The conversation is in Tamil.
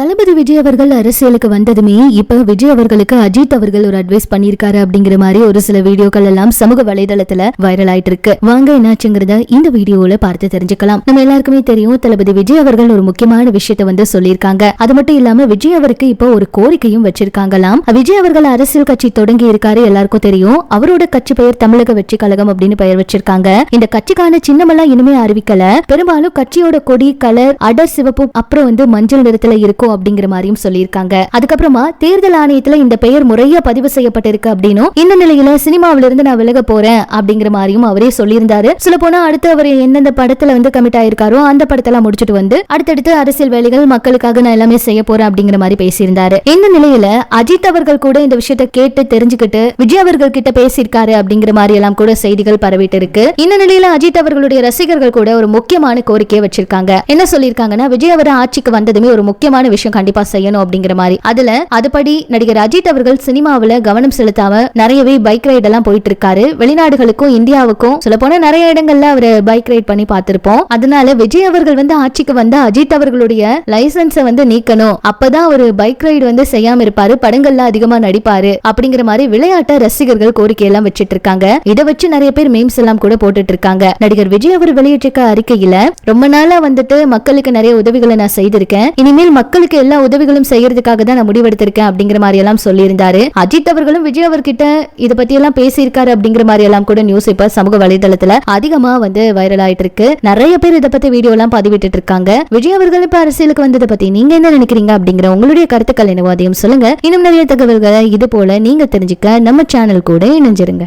தளபதி விஜய் அவர்கள் அரசியலுக்கு வந்ததுமே இப்ப விஜய் அவர்களுக்கு அஜித் அவர்கள் ஒரு அட்வைஸ் பண்ணிருக்காரு அப்படிங்கிற மாதிரி ஒரு சில வீடியோக்கள் எல்லாம் சமூக வலைதளத்துல வைரல் ஆயிட்டு இருக்கு வாங்க என்னாச்சுங்கிறத இந்த வீடியோல பார்த்து தெரிஞ்சுக்கலாம். நம்ம எல்லாருக்குமே தெரியும் தளபதி விஜய் அவர்கள் ஒரு முக்கியமான விஷயத்த வந்து சொல்லியிருக்காங்க. அது மட்டும் இல்லாம விஜய் அவருக்கு இப்போ ஒரு கோரிக்கையும் வச்சிருக்காங்களாம். விஜய் அவர்கள் அரசியல் கட்சி தொடங்கி இருக்காரு எல்லாருக்கும் தெரியும். அவரோட கட்சி பெயர் தமிழக வெற்றி கழகம் அப்படின்னு பெயர் வச்சிருக்காங்க. இந்த கட்சிக்கான சின்னமெல்லாம் இனிமே அறிவிக்கல. பெரும்பாலும் கட்சியோட கொடி கலர் அடர் சிவப்பு அப்புறம் வந்து மஞ்சள் நிறத்துல இருக்கும். அப்படிங்கிற மாதிரியும் சொல்லியிருக்காங்க. அதுக்கப்புறமா தேர்தல் ஆணையத்துல இந்த பெயர் முறையா பதிவு செய்யப்பட்டிருக்கு அப்படின்னும் இந்த நிலையில சினிமாவில இருந்து நான் விலக போறேன் அப்படிங்கிற மாதிரியும் அவரே சொல்லியிருந்தாரு. சொல்ல போனா அடுத்து அவர் எந்தெந்த படத்துல வந்து கமிட் ஆயிருக்காரோ அந்த படத்தெல்லாம் முடிச்சுட்டு வந்து அடுத்தடுத்து அரசியல் வேலைகள் மக்களுக்காக நான் எல்லாமே செய்ய போறேன் அப்படிங்கிற மாதிரி பேசியிருந்தாரு. இந்த நிலையில அஜித் அவர்கள் கூட இந்த விஷயத்தை கேட்டு தெரிஞ்சுக்கிட்டு விஜய் அவர்கள் கிட்ட பேசியிருக்காரு அப்படிங்கிற மாதிரி எல்லாம் கூட செய்திகள் பரவிட்டு இருக்கு இந்த நிலையில அஜித் அவர்களுடைய ரசிகர்கள் கூட ஒரு முக்கியமான கோரிக்கையை வச்சிருக்காங்க. என்ன சொல்லியிருக்காங்கன்னா விஜய் அவர் ஆட்சிக்கு வந்ததுமே ஒரு முக்கியமான விஷயம் கண்டிப்பா செய்யணும் அப்படிங்கிற மாதிரி. அதுல அதுபடி நடிகர் அஜித் அவர்கள் சினிமாவுல கவனம் செலுத்தாம நிறையவே பைக் ரைட் எல்லாம் போயிட்டு இருக்காரு வெளிநாடுகளுக்கும் இந்தியாவுக்கும் சொல்ல போனா நிறைய இடங்கள்ல அவர் பைக் ரைட் பண்ணி பார்த்திருப்போம். அதனால விஜய் அவர்கள் வந்து ஆட்சிக்கு வந்த அஜித் அவர்களுடைய லைசன்ஸை வந்து நீக்கணும். அப்பதான் ஒரு பைக் ரைடு வந்து செய்யாம இருப்பாரு படங்கள்ல அதிகமா நடிப்பாரு அப்படிங்கிற மாதிரி விளையாட்ட ரசிகர்கள் கோரிக்கை எல்லாம் வச்சிட்டு இருக்காங்க இதை வச்சு நிறைய பேர் மீம்ஸ் எல்லாம் கூட போட்டுட்டு இருக்காங்க நடிகர் விஜய் அவர் வெளியிட்டிருக்க அறிக்கையில ரொம்ப நாளா வந்துட்டு மக்களுக்கு நிறைய உதவிகளை நான் செய்திருக்கேன். இனிமேல் மக்களுக்கு எல்லா உதவிகளும் செய்யறதுக்காக தான் நான் முடிவெடுத்திருக்கேன் அப்படிங்கிற மாதிரி எல்லாம் சொல்லியிருந்தாரு. அஜித் அவர்களும் விஜய் அவர்கிட்ட இதை பத்தி எல்லாம் பேசியிருக்காரு அப்படிங்கிற மாதிரி எல்லாம் கூட நியூஸ் இப்ப சமூக வலைதளத்துல அதிகமா வந்து வைரல் ஆயிட்டு இருக்கு நிறைய பேர் இதை பத்தி வீடியோ எல்லாம் பதிவிட்டு இருக்காங்க விஜய் அவர்கள் இப்ப அரசியலுக்கு வந்ததை பத்தி நீங்க என்ன நினைக்கிறீங்க அப்படிங்கிற உங்களுடைய கருத்துக்கள் என்னவோ அதையும் சொல்லுங்க. இன்னும் நிறைய தகவல்களை இது போல நீங்க தெரிஞ்சுக்க நம்ம சேனல் கூட இணைஞ்சிருங்க.